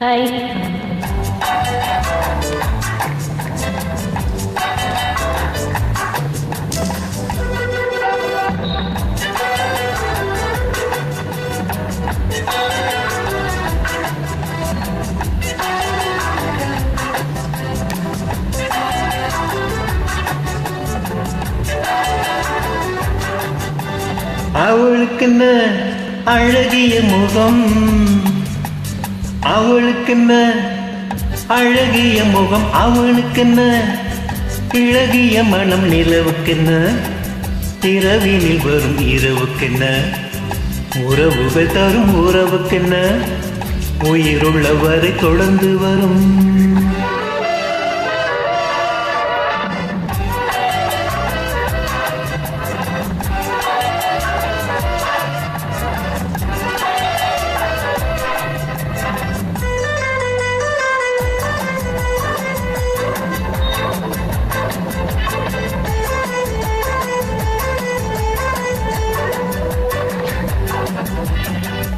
Hi அவளுக்குன்ன அழகிய முகம். அவளுக்கு என்ன அழகிய முகம் அவளுக்கு என்ன இழகிய மனம் நிலவுக்கு என்ன திரவினில் வரும் இரவுக்கு என்ன உறவுகள் தரும் உறவுக்கு என்ன உயிருள்ளவரை தொடர்ந்து வரும்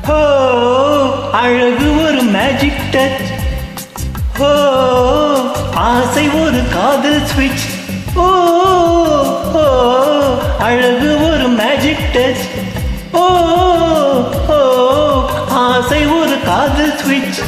ஹோ அழகு ஒரு மேஜிக் டச் ஹோ ஆசை ஒரு காதல் ஸ்விட்ச் ஓ ஓ அழகு ஒரு மேஜிக் டச் ஓ ஓ ஆசை ஒரு காதல் ஸ்விட்ச்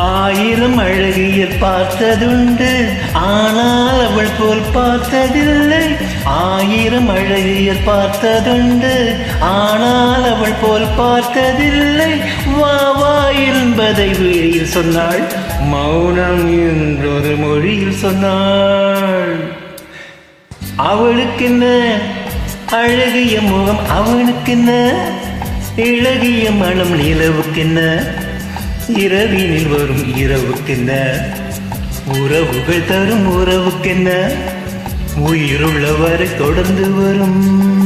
ஆயிரம் அழகியர் பார்த்ததுண்டு ஆனால் அவள் போல் பார்த்ததில்லை. ஆயிரம் அழகியர் பார்த்ததுண்டு ஆனால் அவள் போல் பார்த்ததில்லை. வா வா என்பதை விழியில் சொன்னாள். மௌனம் என்றொரு மொழியில் சொன்னாள். அவளுக்கென்ன அழகிய முகம் அவனுக்கென்ன இழகிய மனம் நிலவுக்கென்ன இரவினில் வரும் இரவுக்கென்ன? உறவுகள் தரும் உறவுக்கென்ன? உயிருள்ளவரை தொடர்ந்து வரும்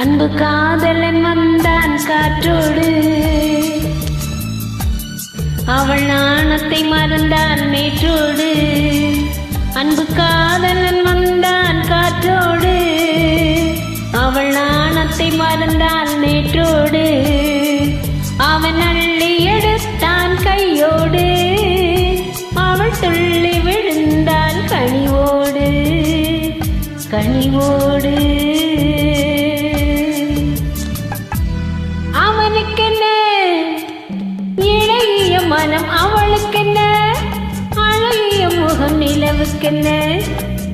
அன்பு காதலன் வந்தான் காற்றோடு. அவள் நாணத்தை மறந்தான் நேற்றோடு அன்பு காதலன் வந்தான் காற்றோடு. அவள் நாணத்தை மறந்தான் நேற்றோடு அவன் அள்ளி எடுத்தான் கையோடு. அவள் துள்ளி விழுந்தாள் கனிவோடு. கனிவோடு. இழகிய மனம் அவளுக்கென்ன? அழகிய முகம் நிலவுக்கென்ன?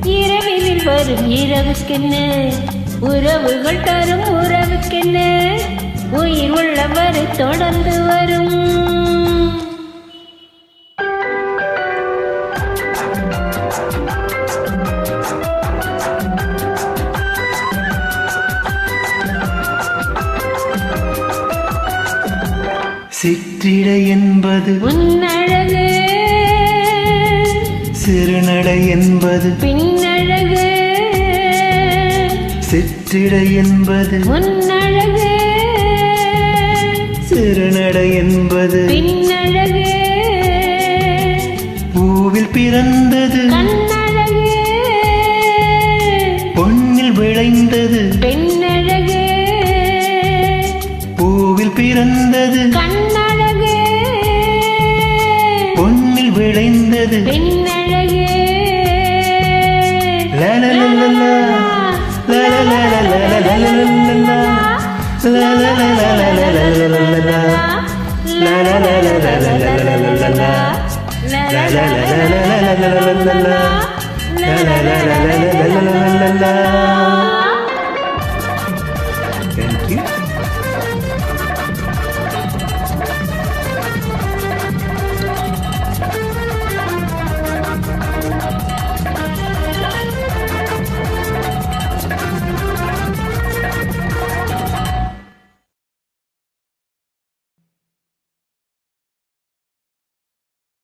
இரவினில் வரும் இரவுக்கென்ன? உறவுகள் தரும் உறவுக்கென்ன? உயிர் உள்ளவர் தொடர்ந்து வரும். சிற்றிடை என்பது முன்னழகு சிறுநடை என்பது பின்னழகு. சிற்றிடை என்பது முன்னழகு சிறுநடை என்பது பின்னழகு. பூவில் பிறந்தது பொன்னில் விளைந்தது பெண்ணழகு. பூவில் பிறந்தது கண்ணழகு விளைந்தது பெண்ணழகே la la la la la